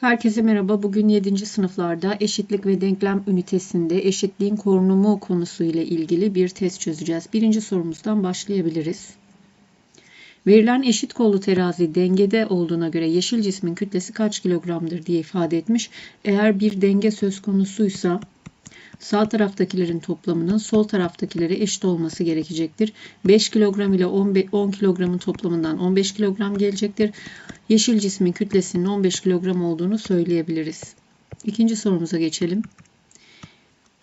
Herkese merhaba. Bugün 7. sınıflarda eşitlik ve denklem ünitesinde eşitliğin korunumu konusu ile ilgili bir test çözeceğiz. Birinci sorumuzdan başlayabiliriz. Verilen eşit kollu terazi dengede olduğuna göre yeşil cismin kütlesi kaç kilogramdır diye ifade etmiş. Eğer bir denge söz konusuysa sağ taraftakilerin toplamının sol taraftakilere eşit olması gerekecektir. 5 kilogram ile 10 kilogramın toplamından 15 kilogram gelecektir. Yeşil cismin kütlesinin 15 kilogram olduğunu söyleyebiliriz. İkinci sorumuza geçelim.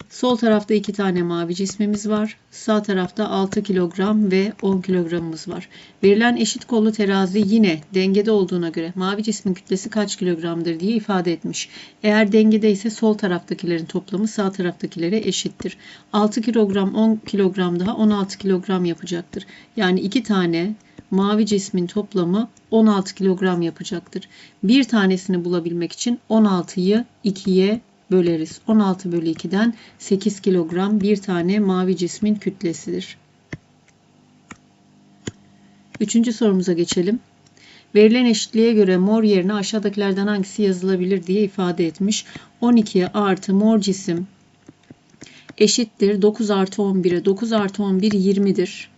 Sol tarafta iki tane mavi cismimiz var. Sağ tarafta 6 kilogram ve 10 kilogramımız var. Verilen eşit kollu terazi yine dengede olduğuna göre mavi cismin kütlesi kaç kilogramdır diye ifade etmiş. Eğer dengede ise sol taraftakilerin toplamı sağ taraftakilere eşittir. 6 kilogram 10 kilogram daha 16 kilogram yapacaktır. Yani iki tane mavi cismin toplamı 16 kilogram yapacaktır. Bir tanesini bulabilmek için 16'yı 2'ye böleriz. 16 bölü 2'den 8 kilogram bir tane mavi cismin kütlesidir. Üçüncü sorumuza geçelim. Verilen eşitliğe göre mor yerine aşağıdakilerden hangisi yazılabilir diye ifade etmiş. 12 artı mor cisim eşittir 9 artı 11'e. 9 artı 11 20'dir.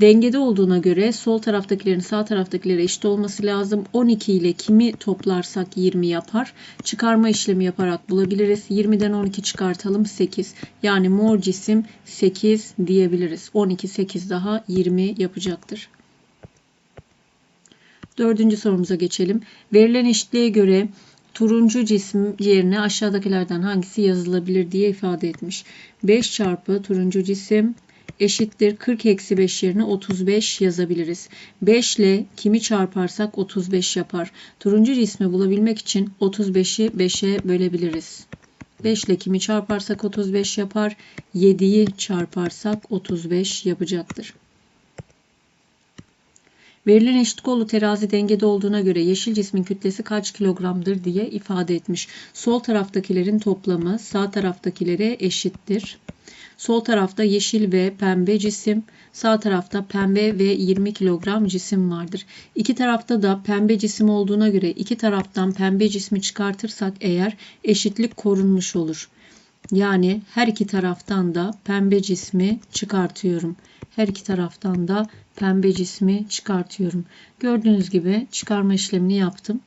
Dengede olduğuna göre sol taraftakilerin sağ taraftakilere eşit olması lazım. 12 ile kimi toplarsak 20 yapar. Çıkarma işlemi yaparak bulabiliriz. 20'den 12 çıkartalım 8. Yani mor cisim 8 diyebiliriz. 12 8 daha 20 yapacaktır. Dördüncü sorumuza geçelim. Verilen eşitliğe göre turuncu cisim yerine aşağıdakilerden hangisi yazılabilir diye ifade etmiş. 5 çarpı turuncu cisim eşittir 40 eksi 5 yerine 35 yazabiliriz. 5 ile kimi çarparsak 35 yapar. Turuncu cismi bulabilmek için 35'i 5'e bölebiliriz. 5 ile kimi çarparsak 35 yapar. 7'yi çarparsak 35 yapacaktır. Verilen eşit kollu terazi dengede olduğuna göre yeşil cismin kütlesi kaç kilogramdır diye ifade etmiş. Sol taraftakilerin toplamı sağ taraftakilere eşittir. Sol tarafta yeşil ve pembe cisim, sağ tarafta pembe ve 20 kilogram cisim vardır. İki tarafta da pembe cisim olduğuna göre iki taraftan pembe cismi çıkartırsak eğer eşitlik korunmuş olur. Yani her iki taraftan da pembe cismi çıkartıyorum. Her iki taraftan da pembe cismi çıkartıyorum. Gördüğünüz gibi çıkarma işlemini yaptım.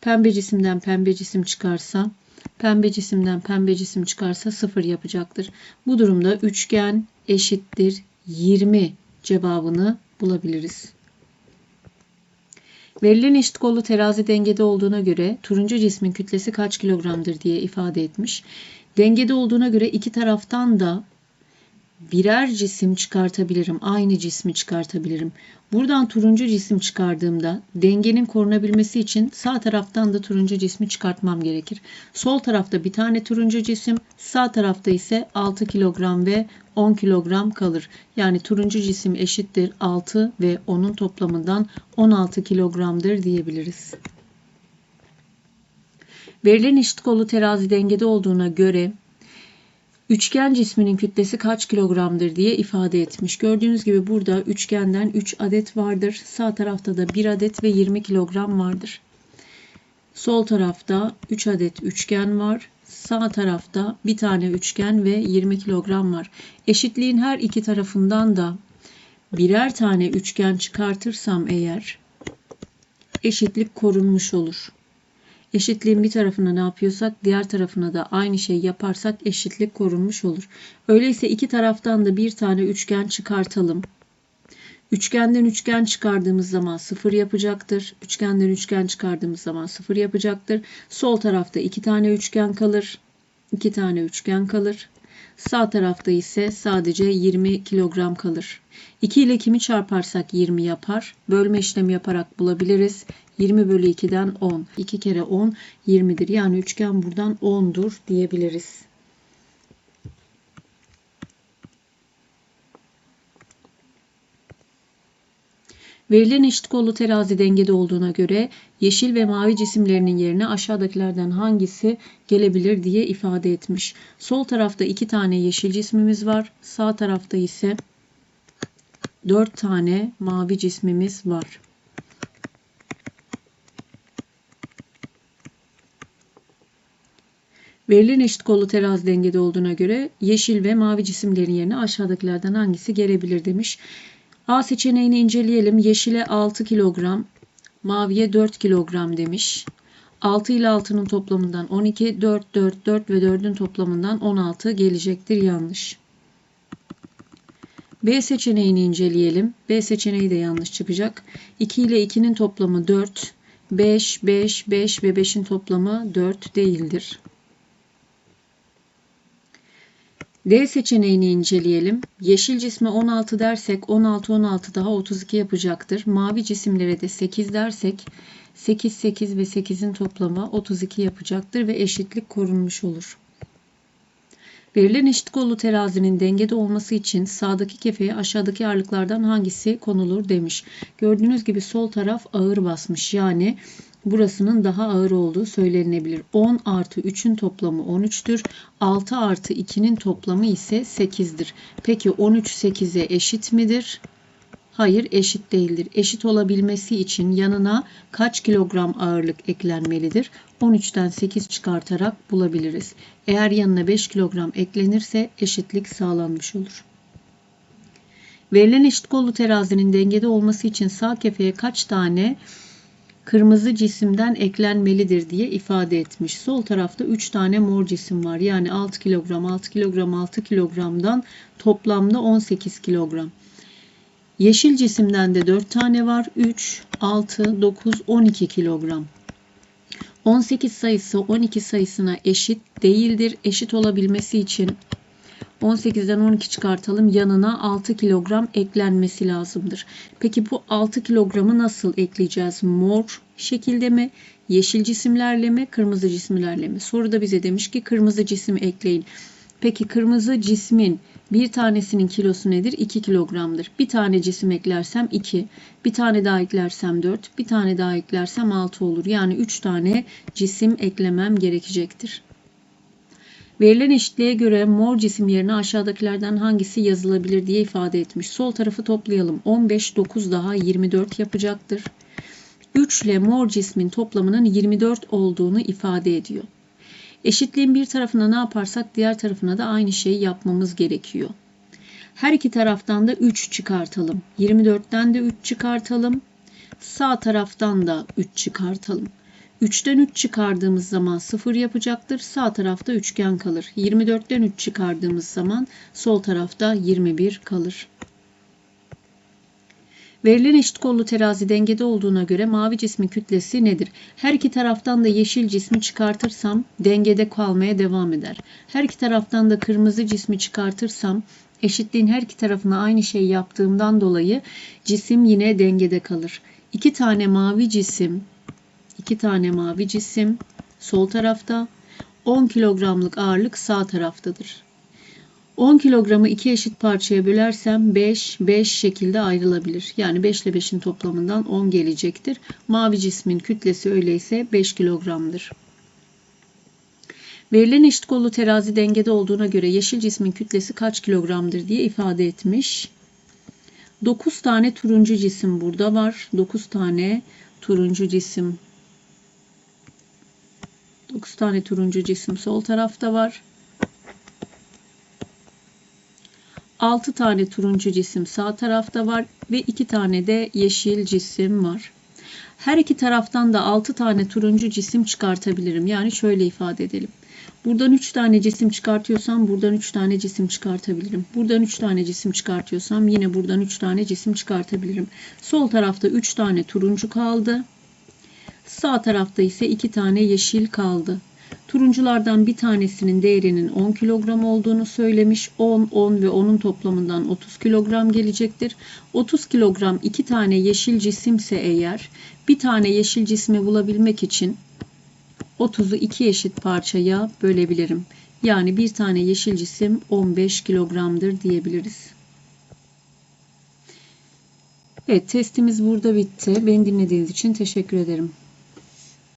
Pembe cisimden pembe cisim çıkarsa Pembe cisimden pembe cisim çıkarsa 0 yapacaktır. Bu durumda üçgen eşittir 20 cevabını bulabiliriz. Verilen eşit kollu terazi dengede olduğuna göre turuncu cismin kütlesi kaç kilogramdır diye ifade etmiş. Dengede olduğuna göre iki taraftan da birer cisim çıkartabilirim. Aynı cismi çıkartabilirim. Buradan turuncu cisim çıkardığımda dengenin korunabilmesi için sağ taraftan da turuncu cismi çıkartmam gerekir. Sol tarafta bir tane turuncu cisim, sağ tarafta ise 6 kilogram ve 10 kilogram kalır. Yani turuncu cisim eşittir 6 ve onun toplamından 16 kilogramdır diyebiliriz. Verilen eşit kollu terazi dengede olduğuna göre Üçgen cisminin kütlesi kaç kilogramdır diye ifade etmiş. Gördüğünüz gibi burada üçgenden 3 adet vardır. Sağ tarafta da 1 adet ve 20 kilogram vardır. Sol tarafta 3 adet üçgen var. Sağ tarafta bir tane üçgen ve 20 kilogram var. Eşitliğin her iki tarafından da birer tane üçgen çıkartırsam eğer eşitlik korunmuş olur. Eşitliğin bir tarafına ne yapıyorsak diğer tarafına da aynı şey yaparsak eşitlik korunmuş olur. Öyleyse iki taraftan da bir tane üçgen çıkartalım. Üçgenden üçgen çıkardığımız zaman sıfır yapacaktır. Üçgenden üçgen çıkardığımız zaman sıfır yapacaktır. Sol tarafta iki tane üçgen kalır. iki tane üçgen kalır. Sağ tarafta ise sadece 20 kilogram kalır. 2 ile kimi çarparsak 20 yapar. Bölme işlemi yaparak bulabiliriz. 20 bölü 2'den 10. 2 kere 10 20'dir. Yani üçgen buradan 10'dur diyebiliriz. Verilen eşit kollu terazi dengede olduğuna göre yeşil ve mavi cisimlerinin yerine aşağıdakilerden hangisi gelebilir diye ifade etmiş. Sol tarafta iki tane yeşil cismimiz var. Sağ tarafta ise dört tane mavi cismimiz var. Verilen eşit kollu terazi dengede olduğuna göre yeşil ve mavi cisimlerin yerine aşağıdakilerden hangisi gelebilir demiş. A seçeneğini inceleyelim. Yeşile 6 kilogram, maviye 4 kilogram demiş. 6 ile 6'nın toplamından 12, 4, 4, 4 ve 4'ün toplamından 16 gelecektir. Yanlış. B seçeneğini inceleyelim. B seçeneği de yanlış çıkacak. 2 ile 2'nin toplamı 4, 5, 5, 5 ve 5'in toplamı 4 değildir. D seçeneğini inceleyelim. Yeşil cisme 16 dersek 16 16 daha 32 yapacaktır. Mavi cisimlere de 8 dersek 8 8 ve 8'in toplamı 32 yapacaktır ve eşitlik korunmuş olur. Verilen eşit kollu terazinin dengede olması için sağdaki kefeye aşağıdaki ağırlıklardan hangisi konulur demiş. Gördüğünüz gibi sol taraf ağır basmış. Yani burasının daha ağır olduğu söylenebilir. 10 artı 3'ün toplamı 13'tür. 6 artı 2'nin toplamı ise 8'dir. Peki 13 8'e eşit midir? Hayır eşit değildir. Eşit olabilmesi için yanına kaç kilogram ağırlık eklenmelidir? 13'ten 8 çıkartarak bulabiliriz. Eğer yanına 5 kilogram eklenirse eşitlik sağlanmış olur. Verilen eşit kollu terazinin dengede olması için sağ kefeye kaç tane kırmızı cisimden eklenmelidir diye ifade etmiş. Sol tarafta 3 tane mor cisim var. Yani 6 kilogram, 6 kilogram, 6 kilogramdan toplamda 18 kilogram. Yeşil cisimden de 4 tane var. 3, 6, 9, 12 kilogram. 18 sayısı 12 sayısına eşit değildir. Eşit olabilmesi için 18'den 12 çıkartalım. Yanına 6 kilogram eklenmesi lazımdır. Peki bu 6 kilogramı nasıl ekleyeceğiz? Mor şekilde mi? Yeşil cisimlerle mi? Kırmızı cisimlerle mi? Soruda bize demiş ki kırmızı cisim ekleyin. Peki kırmızı cismin bir tanesinin kilosu nedir? 2 kilogramdır. Bir tane cisim eklersem 2, bir tane daha eklersem 4, bir tane daha eklersem 6 olur. Yani 3 tane cisim eklemem gerekecektir. Verilen eşitliğe göre mor cisim yerine aşağıdakilerden hangisi yazılabilir diye ifade etmiş. Sol tarafı toplayalım. 15, 9 daha 24 yapacaktır. 3 ile mor cismin toplamının 24 olduğunu ifade ediyor. Eşitliğin bir tarafına ne yaparsak diğer tarafına da aynı şeyi yapmamız gerekiyor. Her iki taraftan da 3 çıkartalım. 24'ten de 3 çıkartalım. Sağ taraftan da 3 çıkartalım. 3'ten 3 çıkardığımız zaman 0 yapacaktır. Sağ tarafta üçgen kalır. 24'ten 3 çıkardığımız zaman sol tarafta 21 kalır. Verilen eşit kollu terazi dengede olduğuna göre mavi cismin kütlesi nedir? Her iki taraftan da yeşil cismi çıkartırsam dengede kalmaya devam eder. Her iki taraftan da kırmızı cismi çıkartırsam eşitliğin her iki tarafına aynı şey yaptığımdan dolayı cisim yine dengede kalır. İki tane mavi cisim, iki tane mavi cisim sol tarafta, 10 kilogramlık ağırlık sağ taraftadır. 10 kilogramı iki eşit parçaya bölersem 5, 5 şekilde ayrılabilir. Yani 5 ile 5'in toplamından 10 gelecektir. Mavi cismin kütlesi öyleyse 5 kilogramdır. Verilen eşit kollu terazi dengede olduğuna göre yeşil cismin kütlesi kaç kilogramdır diye ifade etmiş. 9 tane turuncu cisim burada var. 9 tane turuncu cisim. 9 tane turuncu cisim sol tarafta var. 6 tane turuncu cisim sağ tarafta var ve 2 tane de yeşil cisim var. Her iki taraftan da 6 tane turuncu cisim çıkartabilirim. Yani şöyle ifade edelim. Buradan 3 tane cisim çıkartıyorsam buradan 3 tane cisim çıkartabilirim. Buradan 3 tane cisim çıkartıyorsam yine buradan 3 tane cisim çıkartabilirim. Sol tarafta 3 tane turuncu kaldı. Sağ tarafta ise 2 tane yeşil kaldı. Turunculardan bir tanesinin değerinin 10 kilogram olduğunu söylemiş. 10, 10 ve 10'un toplamından 30 kilogram gelecektir. 30 kilogram iki tane yeşil cisimse eğer bir tane yeşil cismi bulabilmek için 30'u iki eşit parçaya bölebilirim. Yani bir tane yeşil cisim 15 kilogramdır diyebiliriz. Evet testimiz burada bitti. Beni dinlediğiniz için teşekkür ederim.